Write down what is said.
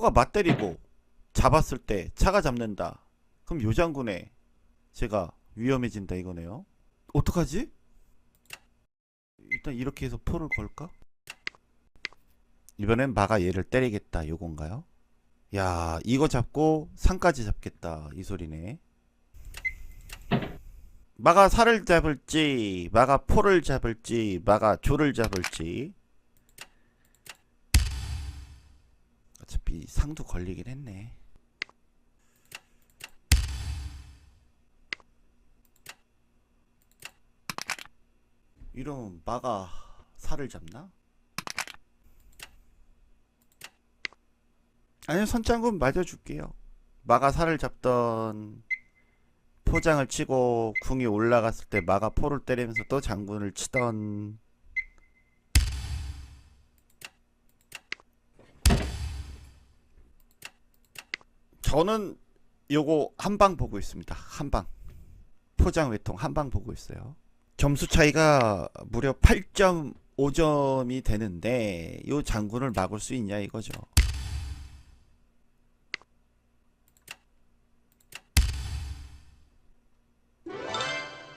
포가 맞때리고 잡았을 때 차가 잡는다. 그럼 요 장군에 제가 위험해진다 이거네요. 어떡하지? 일단 이렇게 해서 포를 걸까? 이번엔 마가 얘를 때리겠다 요건가요? 야 이거 잡고 상까지 잡겠다 이 소리네. 마가 살을 잡을지 마가 포를 잡을지 마가 조를 잡을지 어차피 상도 걸리긴 했네. 이러면 마가 살을 잡나? 아니요 선장군 맞아줄게요. 마가 살을 잡던 포장을 치고 궁이 올라갔을 때 마가 포를 때리면서 또 장군을 치던 저는 요거 한방 보고 있습니다. 한 방. 포장 외통 한방 보고 있어요. 점수 차이가 무려 8.5점이 되는데 요 장군을 막을 수 있냐 이거죠.